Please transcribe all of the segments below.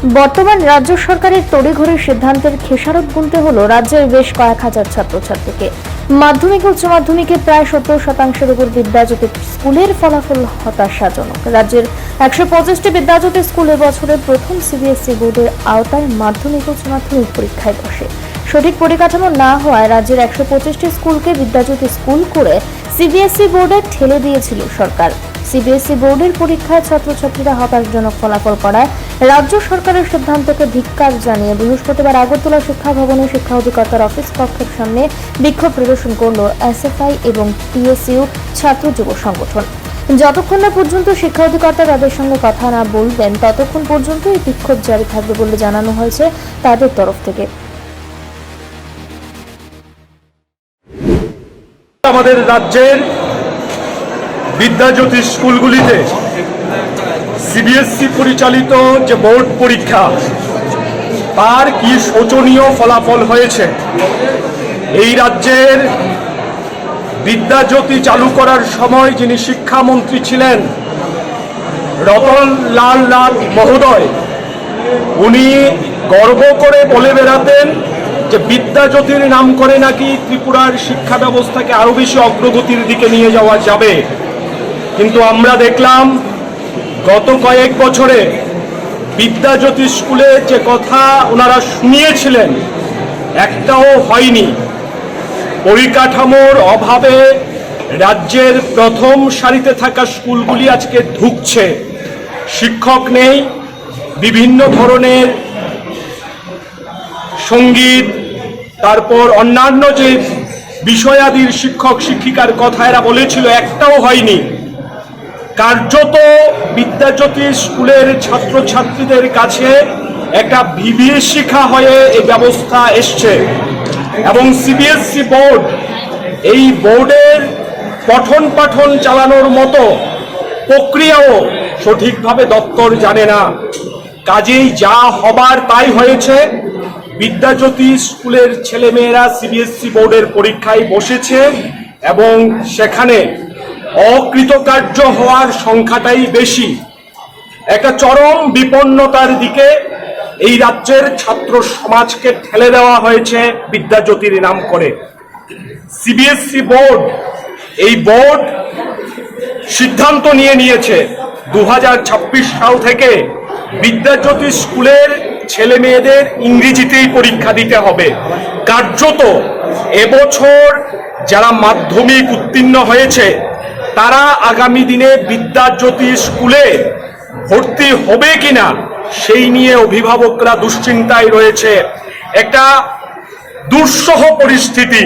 বর্তমান রাজ্য সরকারের তড়িঘড়ির সিদ্ধান্তের খেসারত গুনতে হলো রাজ্যের বেশ কয়েক হাজার ছাত্রছাত্রীকে। মাধ্যমিক উচ্চ মাধ্যমিকে প্রায় সত্তর শতাংশের উপর বিদ্যাজ্যোতি স্কুলের ফলাফল হতাশাজনক। রাজ্যের একশো পঁচিশটি বিদ্যাজ্যোতি স্কুলে বছরের প্রথম সিবিএসই বোর্ডের আওতায় মাধ্যমিক উচ্চ মাধ্যমিক পরীক্ষায় বসে। সঠিক পরিকাঠামো না হওয়ায় রাজ্যের একশো পঁচিশটি স্কুলকে বিদ্যাজ্যোতি স্কুল করে সিবিএসই বোর্ডে ঠেলে দিয়েছিল সরকার। সিবিএসই বোর্ডের পরীক্ষায় ছাত্রছাত্রীরা হতাশজনক ফলাফল করায় রাজ্য সরকারের সিদ্ধান্তকে ধিক্কার জানিয়ে বৃহস্পতিবার আগরতলা শিক্ষা ভবনে শিক্ষা অধিকর্তার অফিস কক্ষের সামনে বিক্ষোভ প্রদর্শন করল এসএফআই এবং পিএসইউ ছাত্র যুব সংগঠন। যতক্ষণ না পর্যন্ত শিক্ষা অধিকর্তা তাদের সঙ্গে কথা না বলবেন, ততক্ষণ পর্যন্ত এই বিক্ষোভ জারি থাকবে বলে জানানো হয়েছে তাদের তরফ থেকে। আমাদের রাজ্যের বিদ্যাজ্যোতি স্কুলগুলিতে সিবিএসসি পরিচালিত যে বোর্ড পরীক্ষা, তার কি শোচনীয় ফলাফল হয়েছে? এই রাজ্যের বিদ্যাজ্যোতি চালু করার সময় যিনি শিক্ষামন্ত্রী ছিলেন, রতন লাল লাল মহোদয়, উনি গর্ব করে বলে বেড়াতেন যে বিদ্যাজ্যোতির নাম করে নাকি ত্রিপুরার শিক্ষা ব্যবস্থাকে আরও বেশি অগ্রগতির দিকে নিয়ে যাওয়া যাবে। কিন্তু আমরা দেখলাম গত কয়েক বছরে বিদ্যাজ্যোতি স্কুলে যে কথা ওনারা শুনিয়েছিলেন, একটাও হয়নি। পরিকাঠামোর অভাবে রাজ্যের প্রথম সারিতে থাকা স্কুলগুলি আজকে ঢুকছে। শিক্ষক নেই, বিভিন্ন ধরনের সংগীত, তারপর অন্যান্য যে বিষয়াদির শিক্ষক, শিক্ষিকার কথা এরা বলেছিল, একটাও হয়নি। কার্যত বিদ্যাজ্যোতি স্কুলের ছাত্রছাত্রীদের কাছে একটা বিভীষিকা হয়ে এই ব্যবস্থা এসছে। এবং সিবিএসসি বোর্ড এই বোর্ডের পঠন পাঠন চালানোর মতো প্রক্রিয়াও সঠিকভাবে দপ্তর জানে না। কাজেই যা হবার তাই হয়েছে। বিদ্যাজ্যোতি স্কুলের ছেলেমেয়েরা সিবিএসসি বোর্ডের পরীক্ষায় বসেছে এবং সেখানে অকৃতকার্য হওয়ার সংখ্যাটাই বেশি। একটা চরম বিপন্নতার দিকে এই রাজ্যের ছাত্র সমাজকে ঠেলে দেওয়া হয়েছে বিদ্যাজ্যোতির নাম করে। সিবিএসসি বোর্ড এই বোর্ড সিদ্ধান্ত নিয়ে নিয়েছে। দু হাজার ছাব্বিশ সাল থেকে বিদ্যাজ্যোতি স্কুলের ছেলে মেয়েদের ইংরেজিতেই পরীক্ষা দিতে হবে। কার্যত এবছর যারা মাধ্যমিক উত্তীর্ণ হয়েছে তারা আগামী দিনে বিদ্যাজ্যোতি স্কুলে ভর্তি হবে কিনা সেই নিয়ে অভিভাবকরা দুশ্চিন্তায় রয়েছে। একটা দুঃসহ পরিস্থিতি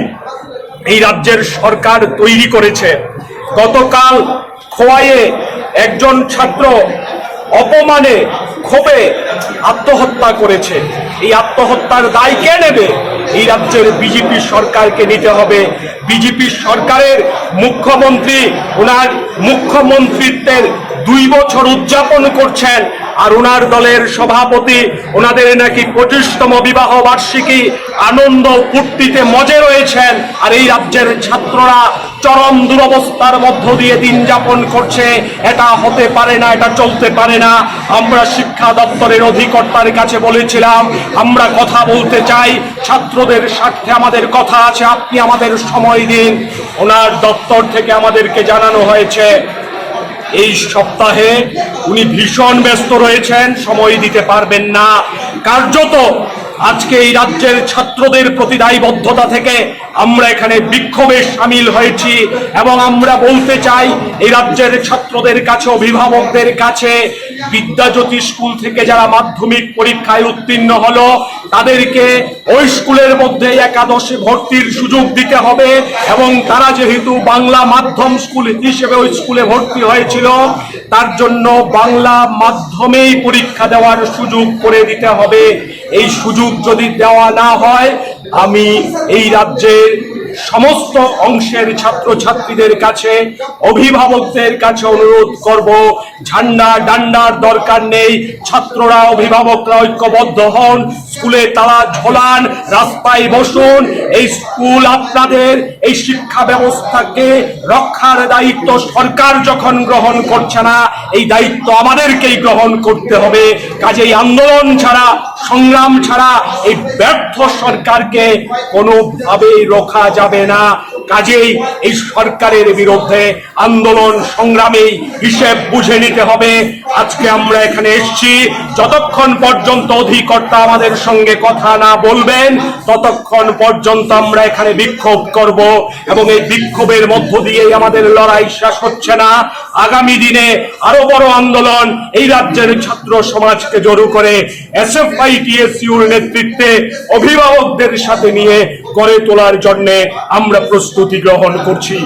এই রাজ্যের সরকার তৈরি করেছে। গতকাল খোয়াইয়ে একজন ছাত্র অপমানে ক্ষোভে আত্মহত্যা করেছে। এই আত্মহত্যার দায় কে নেবে? এই রাজ্যের বিজেপি সরকারকে নিতে হবে। বিজেপি সরকারের মুখ্যমন্ত্রী, ওনার মুখ্যমন্ত্রিত্বের দুই বছর উদযাপন করছেন। আর ওনার দলের সভাপতি ওনাদের নাকি পঁচিশতম বিবাহ বার্ষিকী আনন্দ ফুর্তিতে মজে রয়েছেন। আর এই রাজ্যের ছাত্ররা চরম দুরবস্থার মধ্য দিয়ে দিন যাপন করছে। এটা হতে পারে না, এটা চলতে পারে না। আমরা শিক্ষা দপ্তরের অধিকর্তার কাছে বলেছিলাম, আমরা কথা বলতে চাই। ছাত্রদের স্বার্থে আমাদের কথা আছে, আপনি আমাদের সময় দিন। ওনার দপ্তর থেকে আমাদেরকে জানানো হয়েছে এই সপ্তাহে উনি ভীষণ ব্যস্ত রয়েছেন, সময় দিতে পারবেন না। কার্যত আজকে এই রাজ্যের ছাত্রদের প্রতি দায়বদ্ধতা থেকে আমরা এখানে বিক্ষোভে সামিল হয়েছি এবং আমরা বলতে চাই, এই রাজ্যের ছাত্রদের কাছে, অভিভাবকদের কাছে বিদ্যাজ্যোতি স্কুল থেকে যারা মাধ্যমিক পরীক্ষায় উত্তীর্ণ হলো, তাদেরকে ওই স্কুলের মধ্যে একাদশে ভর্তির সুযোগ দিতে হবে এবং তারা যেহেতু বাংলা মাধ্যম স্কুল হিসেবে ওই স্কুলে ভর্তি হয়েছিল, তার জন্য বাংলা মাধ্যমেই পরীক্ষা দেওয়ার সুযোগ করে দিতে হবে। এই সুযোগ যদি দেওয়া না হয় আমি এই রাজ্যের সমস্ত অংশের ছাত্রছাত্রীদের কাছে, অভিভাবকদের কাছে অনুরোধ করব, ঝান্ডা ডান্ডার দরকার নেই, ছাত্ররা, অভিভাবকরা ঐক্যবদ্ধ হন, স্কুলে তালা ঝোলান, রাস্তায় বসুন, এই স্কুল আপনাদের এই শিক্ষা ব্যবস্থাকে রক্ষার দায়িত্ব সরকার যখন গ্রহণ করছে না, এই দায়িত্ব আমাদেরকেই গ্রহণ করতে হবে। কাজেই আন্দোলন ছাড়া, সংগ্রাম ছাড়া এই ব্যর্থ সরকারকে কোনোভাবেই রোখা যাবে না। কাজেই এই সরকারের বিরুদ্ধে আন্দোলন সংগ্রামে হিসেব বুঝে নিতে হবে। আজকে আমরা এখানে এসেছি। যতক্ষণ পর্যন্ত অধিকর্তা আমাদের সঙ্গে কথা না বলবেন, ততক্ষণ পর্যন্ত আমরা এখানে বিক্ষোভ করব এবং এই বিক্ষোভের মধ্য দিয়েই আমাদের লড়াই শেষ হচ্ছে না। আগামী দিনে আরও বড় আন্দোলন এই রাজ্যের ছাত্র সমাজকে জড়ো করে। এসএফআই টিএসইউর নেতৃত্বে অভিভাবকদের সাথে নিয়ে গড়ে তোলার জন্যে আমরা প্রস্তুতি গ্রহণ করছি।